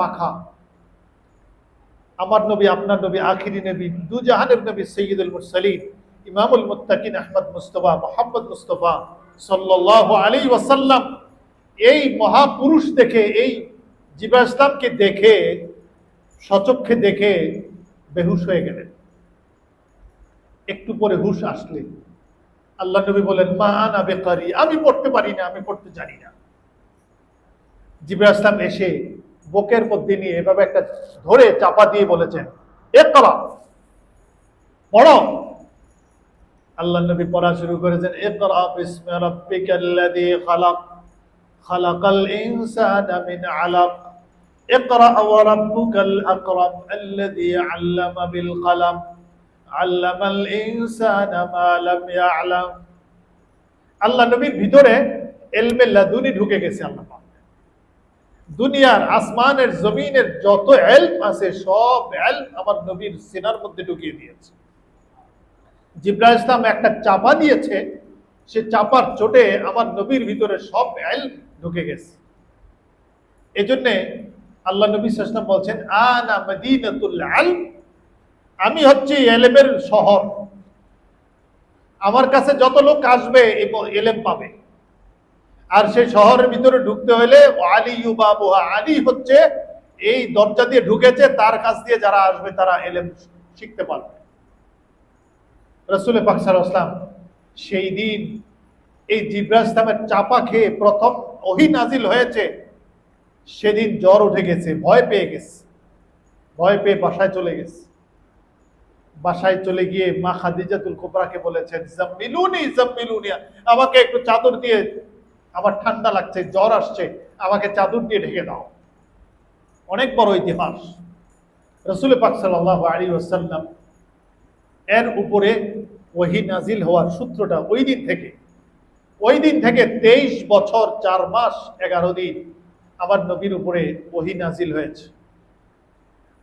পাখা। আমার নবী, আপনার নবী, আখিরি নবী দু জাহানের নবী সৈয়দুল মুরসালিন, ইমামুল মুত্তাকিন আহমদ মুস্তফা, মোহাম্মদ মুস্তফা সাল্লাল্লাহু আলাইহি ওয়াসাল্লাম এই মহাপুরুষ দেখে, এই জিবা ইসলামকে দেখে সচক্ষে দেখে বেহুশ হয়ে গেলেন। একটু পরে হুশ আসলে আল্লাহ নবী বলেন, মা আনা বেকারি, আমি পড়তে পারি না, আমি পড়তে জানি না। জিবরা ইসলাম এসে বুকের মধ্যে নিয়ে এভাবে একটা ধরে চাপা দিয়ে বলেছেন এর তলা পড়ো। আল্লাহ নবী পড়া শুরু করেছেন খালাক। খালাকাল ইনসানা মিন আলাক। ইকরা ওয়া রাব্বুকাল আকরাম আল্লাযী আল্লামা বিল কলম আল্লামাল ইনসানা মা লাম ইয়ালাম। আল্লাহ নবীর ভিতরে এলমেল্লা লাদুনি ঢুকে গেছে, আল্লাহ পাক। দুনিয়ার আসমানের জমিনের যত এলম আছে, সব এলম আমার নবীর সিনার মধ্যে ঢুকিয়ে দিয়েছে। জিব্রা ইসলাম একটা চাপা দিয়েছে, সে চাপার চোটে আমার নবীর ভিতরে সব এলম ঢুকে গেছে। এজন্যে আল্লাহ নবী সাল্লাম বলছেন, আনা মদিনাতুল আলম আমি হচ্ছি এলেমের শহর। আমার কাছে যত লোক আসবে এবং এলেম পাবে। আর সেই শহরের ভিতরে ঢুকতে হলে আলী বাবুহা আলী হচ্ছে এই দরজা দিয়ে ঢুকেছে, তার কাছ দিয়ে যারা আসবে তারা এলেম শিখতে পারবে। রসুল পাকসার আসলাম সেই দিন এই জিব্রা ইসলামের চাপা খেয়ে প্রথম ওহি নাজিল হয়েছে। সেদিন জ্বর উঠে গেছে, ভয় পেয়ে গেছে। ভয় পেয়ে বাসায় চলে গেছে। বাসায় চলে গিয়ে মা খাদিজাতুল কোবরাকে বলেছেন, জাম্মিলুনি জাম্মিলুনি আমাকে একটু চাদর দিয়ে আমার ঠান্ডা লাগছে, জ্বর আসছে, আমাকে চাদর দিয়ে ঢেকে দাও। অনেক বড় ইতিহাস। রসুল পাক সাল্লাহ আলী ওসাল্লাম এর উপরে ওহি নাজিল হওয়ার সূত্রটা ওই দিন থেকে। ওই দিন থেকে তেইশ বছর, চার মাস, এগারো দিন আমার নবীর উপরে ওহি নাজিল হয়েছে।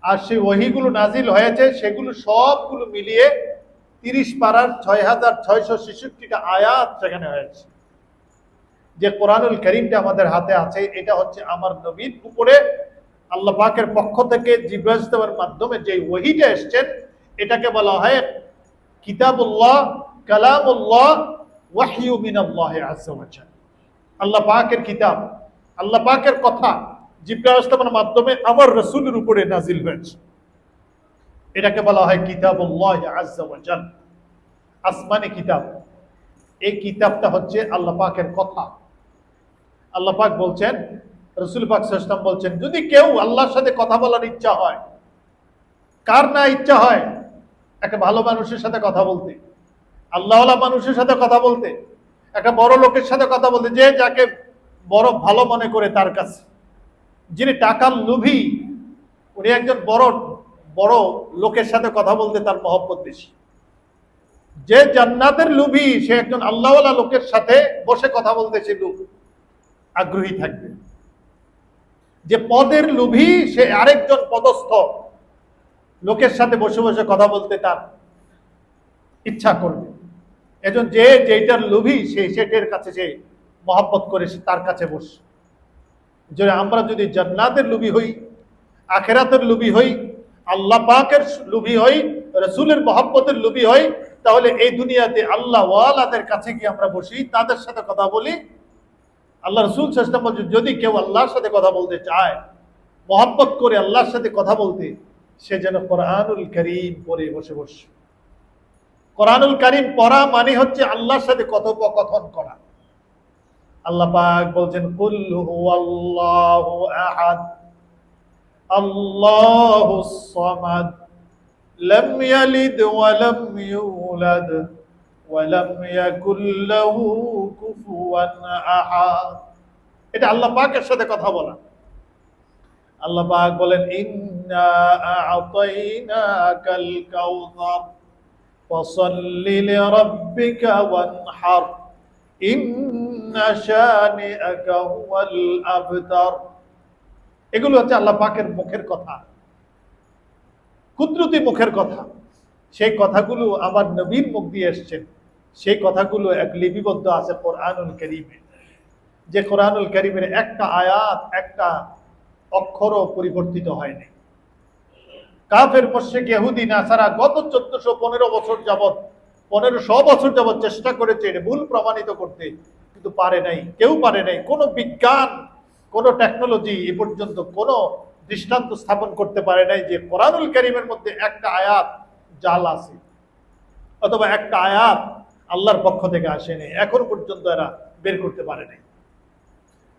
আর সেই ওহিগুলো নাজিল হয়েছে, সেগুলো সবগুলো মিলিয়ে তিরিশ পাড়ার ছয় হাজার ছয়শো ছেষট্টিটা আয়াত সেখানে হয়েছে। যে কোরআনুল করিমটা আমাদের হাতে আছে, এটা হচ্ছে আমার নবীর উপরে আল্লাহ পাকের পক্ষ থেকে জিব্রাজদেবের মাধ্যমে যে ওহিটা এসছেন, এটাকে বলা হয় কিতাবুল্লাহ, কালামুল্লাহ ওয়াহিউ মিনাল্লাহ আজ্জা ওয়া জাল। আল্লাহ পাকের কিতাব, আল্লাহ পাকের কথা জিব্রাইল মাধ্যমে আমার রসুলের উপরে নাজিল হয়েছে এটাকে বলা হয় কিতাবুল্লাহ আজ্জা ওয়া জাল। আসমানি কিতাব, এই কিতাবটা হচ্ছে আল্লাহ পাকের কথা আল্লাহ পাক বলছেন, রসুল পাক সাল্লাম বলছেন, যদি কেউ আল্লাহর সাথে কথা বলার ইচ্ছা হয়, কার না ইচ্ছা হয়, একটা ভালো মানুষের সাথে কথা বলতে, আল্লাহওয়ালা মানুষের সাথে কথা বলতে, একটা বড় লোকের সাথে কথা বলতে, যে যাকে বড় ভালো মনে করে তার কাছে, যিনি টাকার লোভী, উনি একজন বড় বড় লোকের সাথে কথা বলতে তার মহব্বত বেশি। যে জান্নাতের লোভী, সে একজন আল্লাহওয়ালা লোকের সাথে বসে কথা বলতে সে লোক আগ্রহী থাকবে। যে পদের লোভী, সে আরেকজন পদস্থ। লোকের সাথে বসে বসে কথা বলতে তার ইচ্ছা করবে। এজন যে যেটার লোভী, সে সেটের কাছে সে মহাব্বত করে সে তার কাছে বসে। যে আমরা যদি জান্নাতের লোভী হই, আখেরাতের লোভী হই, আল্লাহ পাকের লোভী হই, রসুলের মহাব্বতের লোভী হই, তাহলে এই দুনিয়াতে আল্লাহ ওয়ালাদের কাছে গিয়ে আমরা বসি, তাদের সাথে কথা বলি আল্লাহ রসুল চেষ্টা করছে যদি কেউ আল্লাহর সাথে কথা বলতে চায়, মহাব্বত করে আল্লাহর সাথে কথা বলতে, সে যেন কোরআনুল করিম পরে বসে বসে। কোরআনুল করিম পড়া মানে হচ্ছে আল্লাহর সাথে কথোপকথন করা। আল্লাহ পাক বলছেন হুয়াল্লাহু আহাদ ওয়া লাম ইয়াকুল লাহু কুফুয়ান আহাদ। এটা আল্লাহ পাকের সাথে কথা বলা। আল্লাহ পাক বলেন, ইন্না আ'তাইনাকাল কাউসার ফসল্লি লিরাব্বিকা ওয়ানহার, ইন্না শানিআকা হুয়াল আবতার। এগুলো হচ্ছে আল্লাহ পাকের মুখের কথা। কুদরতি মুখের কথা। সেই কথাগুলো আমার নবীর মুখ দিয়ে এসছেন সেই কথাগুলো এক লিপিবদ্ধ আছে কোরআনুল করিমে। যে কোরআনুল করিমের একটা আয়াত, একটা অক্ষরও পরিবর্তিত হয়নি। কাফের মোশেক ইহুদি, নাসারা গত চোদ্দশো পনেরো বছর যাবৎ, পনেরোশো বছর যাবৎ চেষ্টা করেছে এটা ভুল প্রমাণিত করতে, কিন্তু পারে নাই, কেউ পারে নাই। কোনো বিজ্ঞান, কোনো টেকনোলজি এ পর্যন্ত কোনো দৃষ্টান্ত স্থাপন করতে পারে নাই যে কোরআনুল করিমের মধ্যে একটা আয়াত জাল আছে, অথবা একটা আয়াত আল্লাহর পক্ষ থেকে আসেনি। এখন পর্যন্ত এরা বের করতে পারে নাই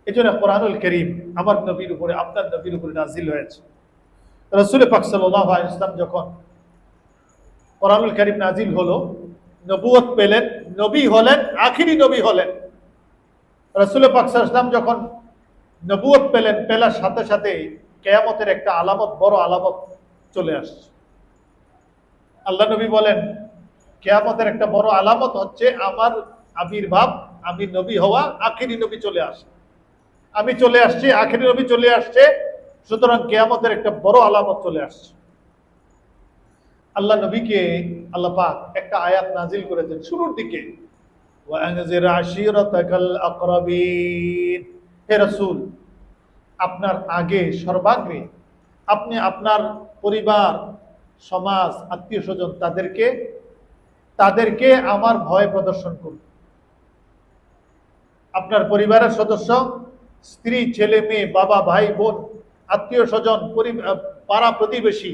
এই জন্য কোরআনুল করিম আমার নবীর উপরে, আপনার নবীর উপরে নাজিল হয়েছে। রসুল পাক ইসলাম যখন কোরআনুল করিম নাজিল হলো নবুয়ত পেলেন, নবী হলেন, আখিরি নবী হলেন। রসুল পাক ইসলাম যখন নবুয়ত পেলেন, পেলার সাথে সাথে কেয়ামতের একটা আলামত, বড় আলামত চলে আসছে। আল্লাহ নবী বলেন কেয়ামতের একটা বড় আলামত হচ্ছে আমার আবির্ভাব আমি নবী হওয়া আখিরি নবী চলে আসে। আমি চলে আসছি, আখিরি নবী চলে আসছে, সুতরাং কেয়ামতের একটা বড় আলামত চলে আসছে। আল্লাহ নবীকে আল্লাহ পাক একটা আয়াত নাজিল করেছেন শুরুর দিকে। হে রাসূল, আপনার আগে সর্বাগ্রে আপনি আপনার পরিবার, সমাজ, আত্মীয় স্বজন তাদেরকে তাদেরকে আমার ভয় প্রদর্শন করুন। আপনার পরিবারের সদস্য, স্ত্রী, ছেলে, মেয়ে, বাবা, ভাই, বোন, আত্মীয় স্বজন পাড়া প্রতিবেশী,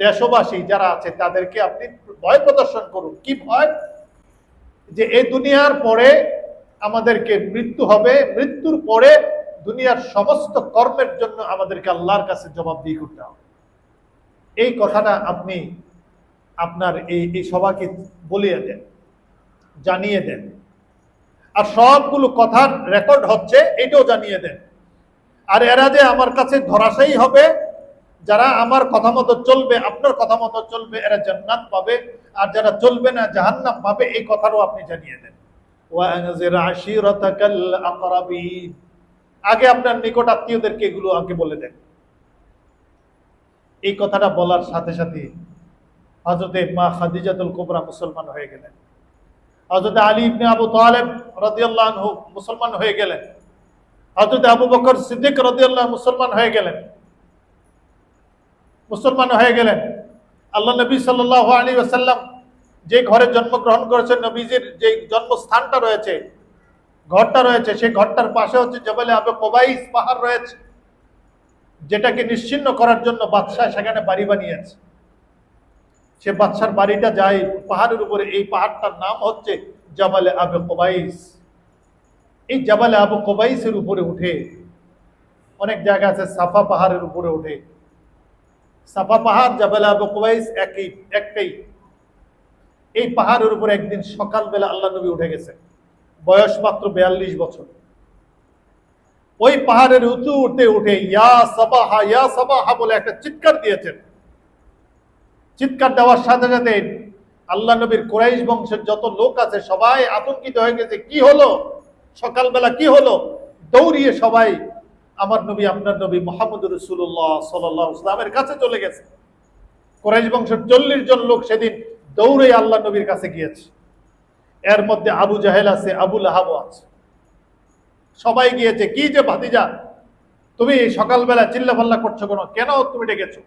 দেশবাসী যারা আছে, তাদেরকে আপনি ভয় প্রদর্শন করুন। কি ভয়? যে এই দুনিয়ার পরে আমাদেরকে মৃত্যু হবে, মৃত্যুর পরে দুনিয়ার সমস্ত কর্মের জন্য আমাদেরকে আল্লাহর কাছে জবাবদিহি করতে হবে। এই কথাটা আপনি আপনার এই এই সভাকে বলিয়ে দেন, জানিয়ে দেন। আর সবগুলো কথার রেকর্ড হচ্ছে, এটাও জানিয়ে দেন। আর এরা যে আমার কাছে ধরাশায়ী হবে, যারা আমার কথা মতো চলবে, আপনার কথা মতো চলবে, এরা জান্নাত পাবে। আর যারা চলবে না, জাহান্নাম পাবে, এই কথারও আপনি জানিয়ে দেন। আগে আপনার নিকট আত্মীয়দেরকে এগুলো আগে বলে দেন। এই কথাটা বলার সাথে সাথে হজরতে মা খাদিজাতুল কুবরা মুসলমান হয়ে গেলেন। হজরত আলী ইবনে আবু তালেব রাদিয়াল্লাহু মুসলমান হয়ে গেলেন। হজরত আবু বকর সিদ্দিক রাদিয়াল্লাহু মুসলমান হয়ে গেলেন। মুসলমান হয়ে গেলেন। আল্লাহ নবী সাল্লাল্লাহু আলাইহি ওয়াসাল্লাম যে ঘরে জন্মগ্রহণ করেছেন, নবীজির যে জন্মস্থানটা রয়েছে, ঘরটা রয়েছে, সেই ঘরটার পাশে হচ্ছে জবালে আবে কোবাইস পাহাড় রয়েছে, যেটাকে নিশ্চিন্ন করার জন্য বাদশাহ সেখানে বাড়ি বানিয়েছে। সে বাচ্চার বাড়িটা যায় পাহাড়ের উপরে। এই পাহাড়টার নাম হচ্ছে জাবালে আবে কোবাইস। এই জাবালে আবু কোবাইসের উপরে উঠে, অনেক জায়গা আছে সাফা পাহাড়ের উপরে উঠে। সাফা পাহাড়, জাবালে আবু কোবাইস একই, একটাই। এই পাহাড়ের উপরে একদিন সকালবেলা আল্লাহ নবী উঠে গেছে। বয়স মাত্র বিয়াল্লিশ বছর। ওই পাহাড়ের উঁচু উঠতে উঠে, ইয়া সাবাহা ইয়া সাবাহা বলে একটা চিৎকার দিয়েছেন। চিৎকার দেওয়ার সাথে সাথে আল্লাহ নবীর কোরাইশ বংশের যত লোক আছে, সবাই আতঙ্কিত হয়ে গেছে, কি হলো? সকালবেলা কি হলো? দৌড়িয়ে সবাই আমার নবী, আপনার নবী মোহাম্মদ রসুল্লাহ সাল্লাহ ইসলামের কাছে চলে গেছে। কোরাইশ বংশের চল্লিশ জন লোক সেদিন দৌড়ে আল্লাহ নবীর কাছে গিয়েছে। এর মধ্যে আবু জাহেল আছে আবুল আহাব আছে। সবাই গিয়েছে, কি যে ভাতিজা, তুমি সকালবেলা চিল্লাফাল্লা করছ কেন? কেন তুমি ডেকেছো?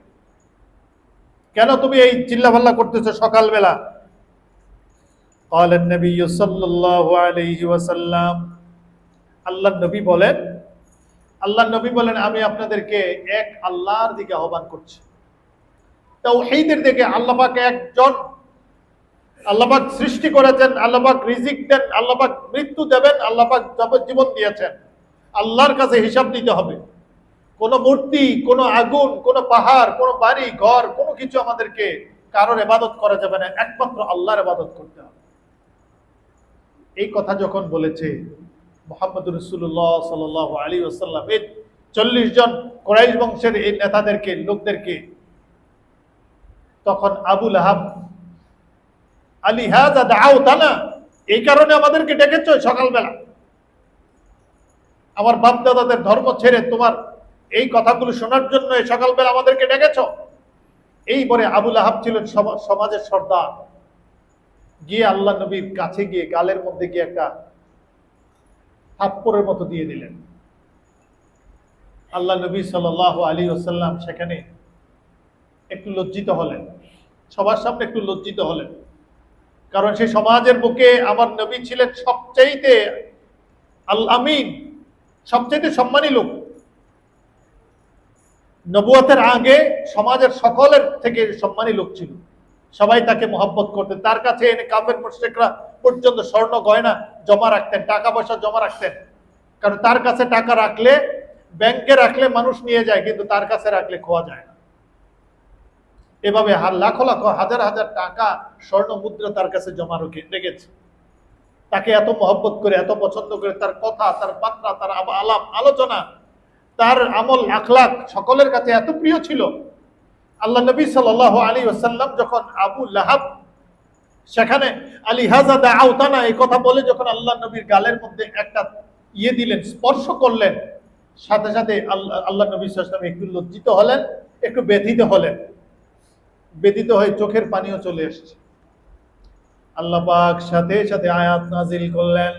কেন তুমি এই চিল্লাফাল্লা করতেছো সকালবেলা? কলেন নবী সাল্লাহ আলহি আল্লাহ নবী বলেন আল্লাহ নবী বলেন, আমি আপনাদেরকে এক আল্লাহর দিকে আহ্বান করছি। তৌহিদের দিকে আল্লাহবাক একজন। আল্লাহবাক সৃষ্টি করেছেন আল্লাহবাক রিজিক দেন আল্লাহবাক মৃত্যু দেবেন আল্লাহবাক জীবন দিয়েছেন। আল্লাহর কাছে হিসাব দিতে হবে। কোন মূর্তি, কোন আগুন, কোন পাহাড়, কোন বাড়ি, ঘর, কোনো কিছু আমাদেরকে কারোর এবাদত করা যাবে না। একমাত্র আল্লাহর এবাদত করতে হবে। এই কথা যখন বলেছে মোহাম্মদ রসুল্লাহ সাল আলী আসাল্লাম এই চল্লিশ জন কোরাইশ বংশের এই নেতাদেরকে, লোকদেরকে, তখন আবুল আহাব আলী হাজা দাও তানা এই কারণে আমাদেরকে ডেকেছ সকালবেলা। আমার বাপ দাদাদের ধর্ম ছেড়ে তোমার এই কথাগুলো শোনার জন্য সকালবেলা আমাদেরকে ডেকেছ? এই বলে আবুল আহাব ছিলেন সমাজের সর্দার। গিয়ে আল্লাহ নবীর কাছে গিয়ে গালের মধ্যে গিয়ে একটা থাপ্পরের মতো দিয়ে দিলেন। আল্লাহ নবী সাল আলী ওসাল্লাম সেখানে একটু লজ্জিত হলেন। সবার সামনে একটু লজ্জিত হলেন। কারণ সে সমাজের বুকে আমার নবী ছিলেন সবচাইতে আল আমিন সবচাইতে সম্মানী লোক। নবুয়তের আগে সমাজের সকলের থেকে সম্মানী লোক ছিল। সবাই তাকে মহব্বত করতেন। তার কাছে এনে কাফের মুশরিকরা পর্যন্ত স্বর্ণ গয়না জমা রাখতেন, টাকা পয়সা জমা রাখতেন। কারণ তার কাছে টাকা রাখলে, ব্যাংকে রাখলে মানুষ নিয়ে যায়, কিন্তু তার কাছে রাখলে খোয়া যায় না। এভাবে লাখো লাখো, হাজার হাজার টাকা স্বর্ণ মুদ্রা তার কাছে জমা রেখে রেখেছে। তাকে এত মহব্বত করে, এত পছন্দ করে, তার কথা, তার বার্তা, তার আলাপ, আলোচনা তার আমল, আখলাক সকলের কাছে এত প্রিয় ছিল। আল্লাহ নবী সাল আলী ওসাল্লাম যখন আবু লাহাব, সেখানে আলী হাজাদা আওতানা এই কথা বলে যখন আল্লাহ নবীর গালের মধ্যে একটা ইয়ে দিলেন, স্পর্শ করলেন, সাথে সাথে আল্লাহ আল্লাহ নবী সাল্লাম একটু লজ্জিত হলেন, একটু ব্যথিত হলেন। ব্যথিত হয়ে চোখের পানিও চলে এসছে। আল্লাহ পাক সাথে সাথে আয়াত নাজিল করলেন।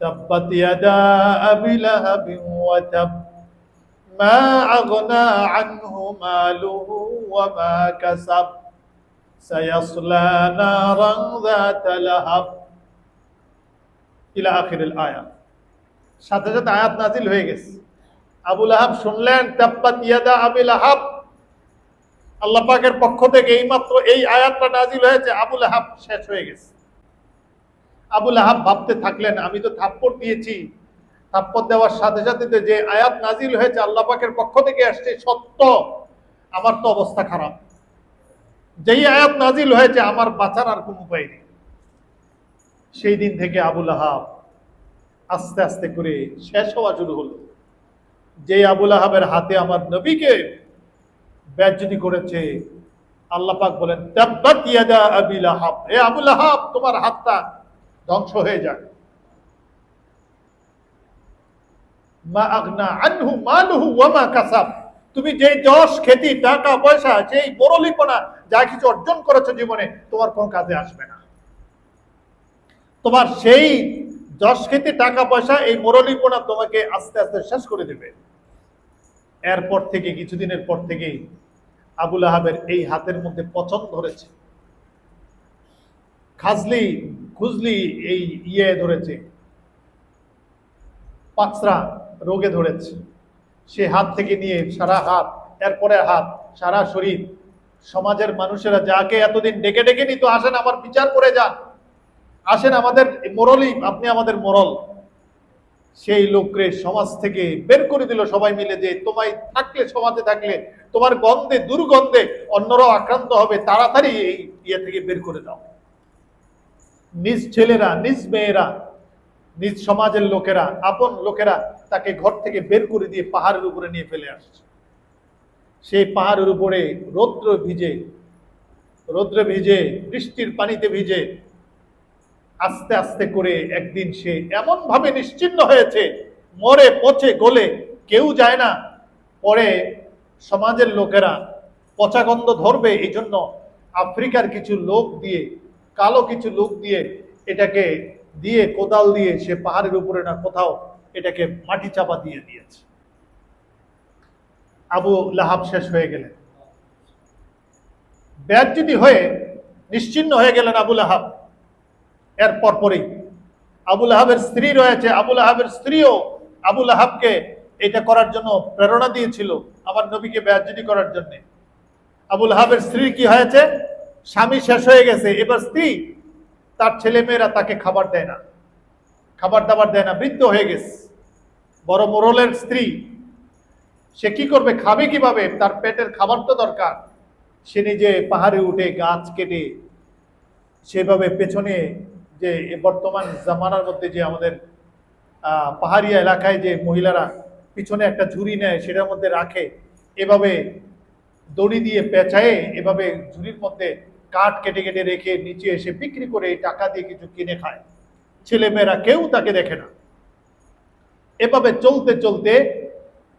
আবি লাহাবিন ওয়া তাব মা আগনা আনহু মালুহু ওয়া মা কাসাব সায়াসলা নারান যাতা লাহাব ইলা আখিরিল আয়াত সাথে সাথে আয়াত নাজিল হয়ে গেছে। আবু লাহাব শুনলেন তাব্বাত ইয়াদা আবি লাহাব আল্লাহ পাকের পক্ষ থেকে এইমাত্র এই আয়াতটা নাজিল হয়েছে আবুল আহাব শেষ হয়ে গেছে। আবুল আহাব ভাবতে থাকলেন, আমি তো থাপ্পড় দিয়েছি। থাপ্পড় দেওয়ার সাথে সাথে যে আয়াত নাজিল হয়েছে আল্লাহ পাকের পক্ষ থেকে আসছে, সত্য। আমার তো অবস্থা খারাপ। যেই আয়াত নাজিল হয়েছে, আমার বাঁচার আর কোনো উপায় নেই। সেই দিন থেকে আবুল আহাব আস্তে আস্তে করে শেষ হওয়া শুরু হলো। যে আবুল আহাবের হাতে আমার নবীকে ব্যাজ্যতি করেছে, আল্লাহ পাক বলেন, তাব্বাত ইয়াদা আবি লাহাব হে আবু লাহাব তোমার হাতটা ধ্বংস হয়ে যাক তুমি যে যশ, খ্যাতি, টাকা, পয়সা বড়লিপনা যা কিছু অর্জন করেছ জীবনে, তোমার কোনো কাজে আসবে না। তোমার সেই যশ টাকা, পয়সা, এই মুরলীপনা তোমাকে আস্তে আস্তে শেষ করে দেবে। এরপর থেকে, কিছুদিনের পর থেকেই আবুল আহাবের এই হাতের মধ্যে পচন ধরেছে। খাজলি, খুজলি এই ইয়ে ধরেছে পাঁচরা রোগে ধরেছে। সে হাত থেকে নিয়ে সারা হাত, এরপরে হাত, সারা শরীর। সমাজের মানুষেরা যাকে এতদিন ডেকে ডেকে নিত আসেন আমার বিচার করে যান। আসেন আমাদের মোরলই আপনি আমাদের মোরল। সেই লোকরে সমাজ থেকে বের করে দিল সবাই মিলে যে, তোমায় থাকলে, সমাজে থাকলে, তোমার গন্ধে, দুর্গন্ধে অন্যরাও আক্রান্ত হবে, তাড়াতাড়ি এই ইয়ে থেকে বের করে দাও। নিজ ছেলেরা, নিজ মেয়েরা, নিজ সমাজের লোকেরা, আপন লোকেরা তাকে ঘর থেকে বের করে দিয়ে পাহাড়ের উপরে নিয়ে ফেলে আসছে। সেই পাহাড়ের উপরে রৌদ্র ভিজে, রৌদ্রে ভিজে, বৃষ্টির পানিতে ভিজে আস্তে আস্তে করে একদিন সে এমন ভাবে নিশ্চিন্ন হয়েছে, মরে, পচে, গলে, কেউ যায় না। পরে সমাজের লোকেরা পচা গন্ধ ধরবে এই জন্য আফ্রিকার কিছু লোক দিয়ে কালো কিছু লোক দিয়ে এটাকে দিয়ে কোদাল দিয়ে সে পাহাড়ের উপরে না কোথাও এটাকে মাটি চাপা দিয়ে দিয়েছে। আবু লাহাব শেষ হয়ে গেলেন। ব্যাজ্যুতি হয়ে নিশ্চিন্ন হয়ে গেলেন আবু লাহাব। এর পরপরই আবুল আহাবের স্ত্রী রয়েছে। আবুল আহাবের স্ত্রীও আবুল আহাবকে এটা করার জন্য প্রেরণা দিয়েছিল আমার নবীকে বেয়াজ্জুদি করার জন্য। আবুল আহাবের স্ত্রী কি হয়েছে? স্বামী শেষ হয়ে গেছে, এবার স্ত্রী, তার ছেলে মেয়েরা তাকে খাবার দেয় না। খাবার দাবার দেয় না, বৃদ্ধ হয়ে গেছে। বড় মোরলের স্ত্রী, সে কি করবে, খাবে কীভাবে? তার পেটের খাবার তো দরকার। সে নিজে পাহাড়ে উঠে গাছ কেটে, সেভাবে পেছনে যে বর্তমান জামানার মধ্যে যে আমাদের পাহাড়িয়া এলাকায় যে মহিলারা পিছনে একটা ঝুড়ি নেয়, সেটার মধ্যে রাখে, এভাবে দড়ি দিয়ে পেঁচায়ে, এভাবে ঝুড়ির মধ্যে কাঠ কেটে কেটে রেখে নিচে এসে বিক্রি করে এই টাকা দিয়ে কিছু কিনে খায়। ছেলেমেয়েরা কেউ তাকে দেখে না। এভাবে চলতে চলতে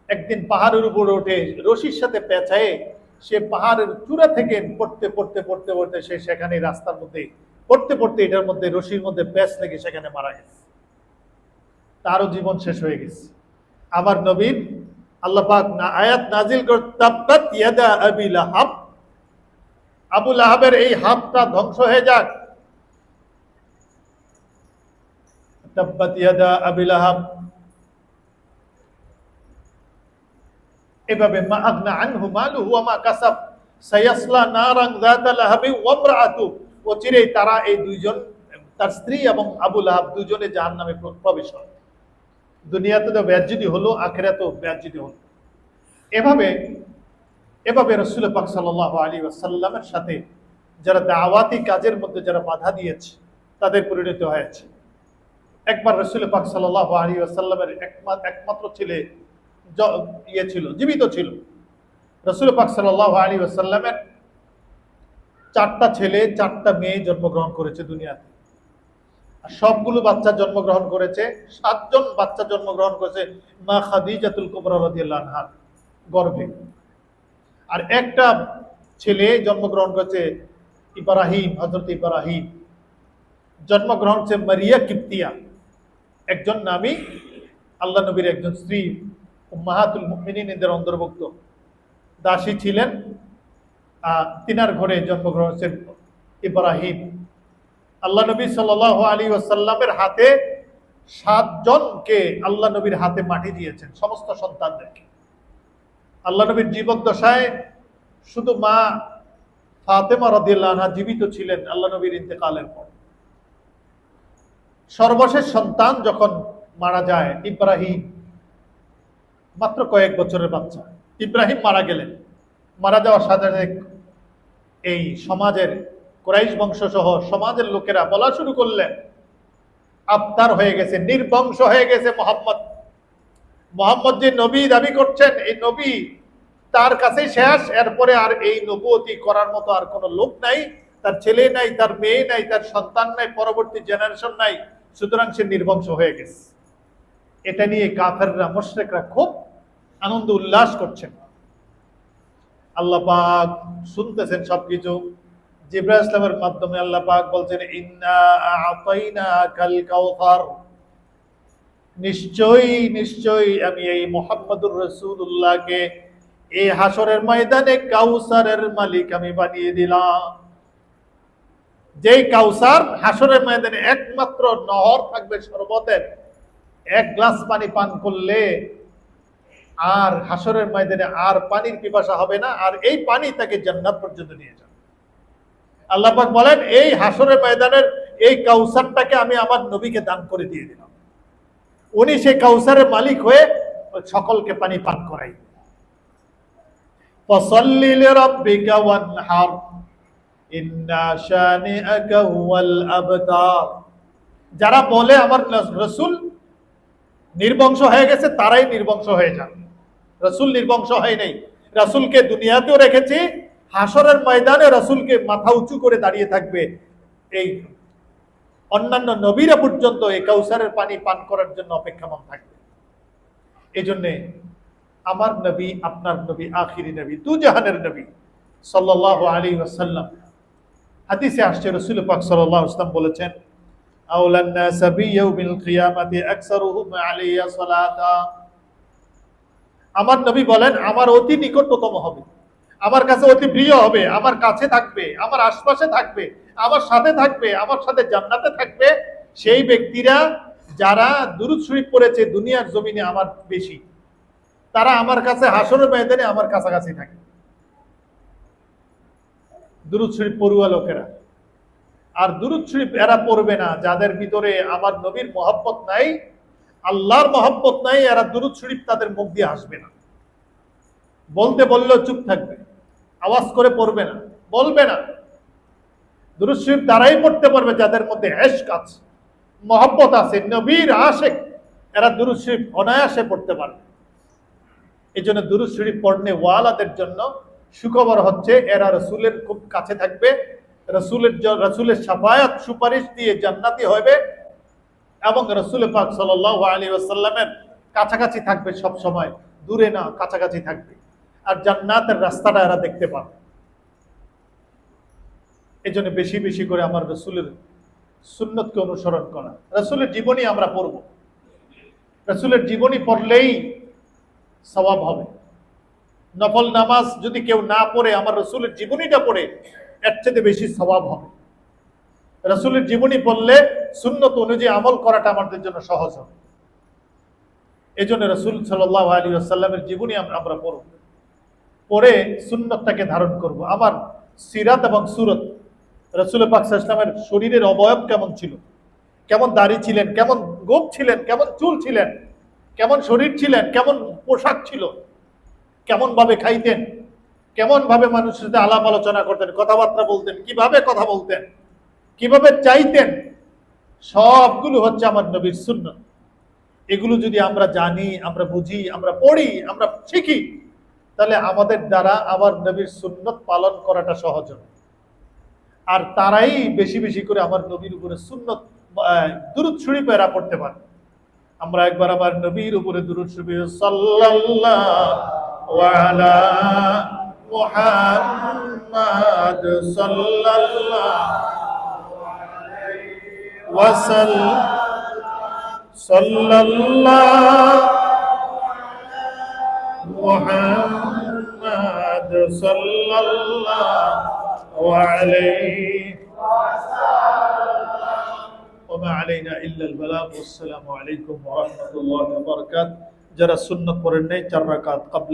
একদিন পাহাড়ের উপর ওঠে রশির সাথে পেঁচায়ে সে পাহাড়ের চূড়া থেকে পড়তে পড়তে পড়তে পড়তে সে সেখানে রাস্তার মধ্যে পড়তে পড়তে এটার মধ্যে রশির মধ্যে প্যাচ লেগে সেখানে মারা গেছে। তারও জীবন শেষ হয়ে গেছে। আমার নবীন আল্লাহ পাক না আয়াত নাজিল কর তাব্বাত ইয়াদা আবি লাহাব আবু লাহাবের এই হাতটা ধ্বংস হয়ে যাক। ইয়াদা এভাবে মা আগনা আনহু মালুহু ওয়া মা কাসাব। সায়াসলা নারান যাতা লাহাবি ওয়া ইমরাআতু অচিরেই তারা এই দুইজন, তার স্ত্রী এবং আবু লাহাব দুজনে জাহান্নামে প্রবেশ হয়। দুনিয়াতে তো ব্যাজ্যুতি হলো, আখেরাতেও ব্যাজ্যুতি হলো। এভাবে এভাবে রসুল পাক সাল্লাহ আলী ওয়াসাল্লামের সাথে যারা দাওয়াতি কাজের মধ্যে যারা বাধা দিয়েছে, তাদের পরিণত হয়েছে। একবার রসুল পাক সাল্লাহ আলী ওয়াসাল্লামের একমাত্র ছেলে ইয়ে ছিল, জীবিত ছিল। রসুল পাক সাল্লাহ আলী ওয়াসাল্লামের চারটা ছেলে, চারটা মেয়ে জন্মগ্রহণ করেছে দুনিয়াতে। আর সবগুলো বাচ্চা জন্মগ্রহণ করেছে, সাতজন বাচ্চা জন্মগ্রহণ করেছে মা খাদিজাতুল কুবরা রাদিয়াল্লাহু আনহার গর্ভে। আর একটা ছেলে জন্মগ্রহণ করেছে ইব্রাহিম, হযরত ইব্রাহিম। জন্মগ্রহণ করেছে মারিয়া কিপ্তিয়া। একজন নামী, আল্লাহ নবীর একজন স্ত্রী মাহাতুল মুমিনিন এদের অন্তর্ভুক্ত। দাসী ছিলেন তিনার ঘরে জন্মগ্রহণ করেছেন ইব্রাহিম। আল্লাহ নবী সাল আলী ওয়াসাল্লামের হাতে সাতজনকে আল্লাহ নবীর হাতে মাটি দিয়েছেন, সমস্ত সন্তানদেরকে। আল্লাহ নবীর জীবদ্দশায় শুধু মা ফাতেমা রদিয়াল্লাহ জীবিত ছিলেন আল্লাহ নবীর ইন্তেকালের পর। সর্বশেষ সন্তান যখন মারা যায়, ইব্রাহিম, মাত্র কয়েক বছরের বাচ্চা। ইব্রাহিম মারা গেলেন। মারা যাওয়ার সাথে এই সমাজের কোরাইশ বংশ সহ সমাজের লোকেরা বলা শুরু করলেন আবতার হয়ে গেছে, নির্বংশ হয়ে গেছে মোহাম্মদ মোহাম্মদ যে নবী দাবি করছেন, এই নবী তার কাছেই শেষ, এরপরে আর এই নবুয়তি করার মতো আর কোনো লোক নাই। তার ছেলে নাই, তার মেয়ে নাই, তার সন্তান নাই, পরবর্তী জেনারেশন নাই। সুতরাং সে নির্বংশ হয়ে গেছে। এটা নিয়ে কাফেররা, মুশরিকরা খুব আনন্দ উল্লাস করছেন। আল্লাহ পাক শুনতেছেন সবকিছু। জিব্রাইল ইসলামের মাধ্যমে আল্লাহ পাক বলছেন, ইন্না আতাইনা কাল কাউসার নিশ্চয়ই নিশ্চয়ই আমি এই মোহাম্মদুর রসুল্লাহকে এই হাসরের ময়দানে কাউসারের মালিক আমি বানিয়ে দিলাম। যেই কাউসার হাসরের ময়দানে একমাত্র নহর থাকবে শরবতের এক গ্লাস পানি পান করলে আর হাসরের ময়দানে আর পানির পিপাসা হবে না, আর এই পানি তাকে জান্নাত পর্যন্ত নিয়ে যাবে। আল্লাহ বলেন, এই হাসরের ময়দানের এই কাউসারটাকে আমি আমার নবীকে দান করে দিয়ে দিলাম। উনি সেই কাউসারের মালিক হয়ে সকলকে পানি পান করাই। যারা বলে আমার রসুল নির্বংশ হয়ে গেছে, তারাই নির্বংশ হয়ে যান। রসুল নির্বংশ হয় নাই। রসুলকে দুনিয়াতেও রেখেছি হাসরের ময়দানে রসুলকে মাথা উঁচু করে দাঁড়িয়ে থাকবে, এই অন্যান্য নবীরা পর্যন্ত এই কাউসারের পানি পান করার জন্য অপেক্ষামান থাকবে। এই জন্যে আমার নবী, আপনার নবী, আখিরি নবী তু জাহানের নবী সাল্লাহ আলী আসাল্লাম হাদিসে আসছে, রসুল পাক সাল্লাহ ইসলাম বলেছেন আমার নবী বলেন, আমার অতি নিকটতম হবে। আমার কাছে অতি প্রিয় হবে, আমার কাছে থাকবে, আমার আশপাশে থাকবে, আমার সাথে থাকবে, আমার সাথে জান্নাতে থাকবে, সেই ব্যক্তিরা যারা দুরুদ শরীফ পড়েছে, দুনিয়ার জমিনে আমার বেশি, তারা আমার কাছে হাসরের ময়দানে আমার কাছাকাছি থাকে। দুরুদ শরীফ পড়ুয়া লোকেরা। আর দুরুদ শরীফ এরা পড়বে না, যাদের ভিতরে আমার নবীর মহব্বত নাই, আল্লাহর মহব্বত নাই, এরা দুরুদ শরীফ তাদের মুখ দিয়ে আসবে না। বলতে বললেও চুপ থাকবে। আওয়াজ করে পড়বে না, বলবে না। দুরুদ তারাই পড়তে পারবে যাদের মধ্যে এশক আছে, মহব্বত আছে, নবীর আশেক, এরা দুরুদ অনায়াসে পড়তে পারবে। এই জন্য দুরুদ শরীফ পড়নে ওয়ালাদের জন্য সুখবর হচ্ছে, এরা রসুলের খুব কাছে থাকবে, রসুলের রসুলের সাফায়াত সুপারিশ দিয়ে জান্নাতি হবে এবং রসুল পাক সাল আলী আসাল্লামের কাছাকাছি থাকবে সব সময়, দূরে না, কাছাকাছি থাকবে। আর জান্নাতের রাস্তাটা এরা দেখতে পাবে এই জন্য বেশি বেশি করে আমার রসুলের সুন্নতকে অনুসরণ করা। রসুলের জীবনী আমরা পড়ব। রসুলের জীবনী পড়লেই স্বভাব হবে। নফল নামাজ যদি কেউ না পড়ে, আমার রসুলের জীবনীটা পড়ে, এর চেয়ে বেশি স্বভাব হবে। রসুলের জীবনী পড়লে সুন্নত অনুযায়ী আমল করাটা আমাদের জন্য সহজ হবে। এই জন্য রসুল সাল্লাহ আলী আসাল্লামের জীবনী আমরা আমরা পড়ব। পড়ে সুন্নতটাকে ধারণ করব। আমার সিরাত এবং সুরত, রসুল পাক ইসলামের শরীরের অবয়ব কেমন ছিল? কেমন দাড়ি ছিলেন? কেমন গোপ ছিলেন? কেমন চুল ছিলেন? কেমন শরীর ছিলেন? কেমন পোশাক ছিল? কেমন ভাবে খাইতেন? কেমন ভাবে মানুষের সাথে আলাপ আলোচনা করতেন? কথাবার্তা বলতেন? কীভাবে কথা বলতেন? কীভাবে চাইতেন? সবগুলো হচ্ছে আমার নবীর সুন্নত। এগুলো যদি আমরা জানি, আমরা বুঝি, আমরা পড়ি, আমরা শিখি তাহলে আমাদের দ্বারা আমার নবীর সুন্নত পালন করাটা সহজ হবে। আর তারাই বেশি বেশি করে আমার নবীর উপরে সুন্নত দুরুদ শরীফ এরা পড়তে পারে। আমরা একবার আমার নবীর উপরে সাল্লাল্লাহু আলা মুহাম্মাদ ওয়াসাল্লাম। সাল্লাল্লাহু محمد صلى الله عليه وما علينا إلا البلاغ والسلام عليكم ورحمة الله وبركاته جرى السنة قرنين تركات قبل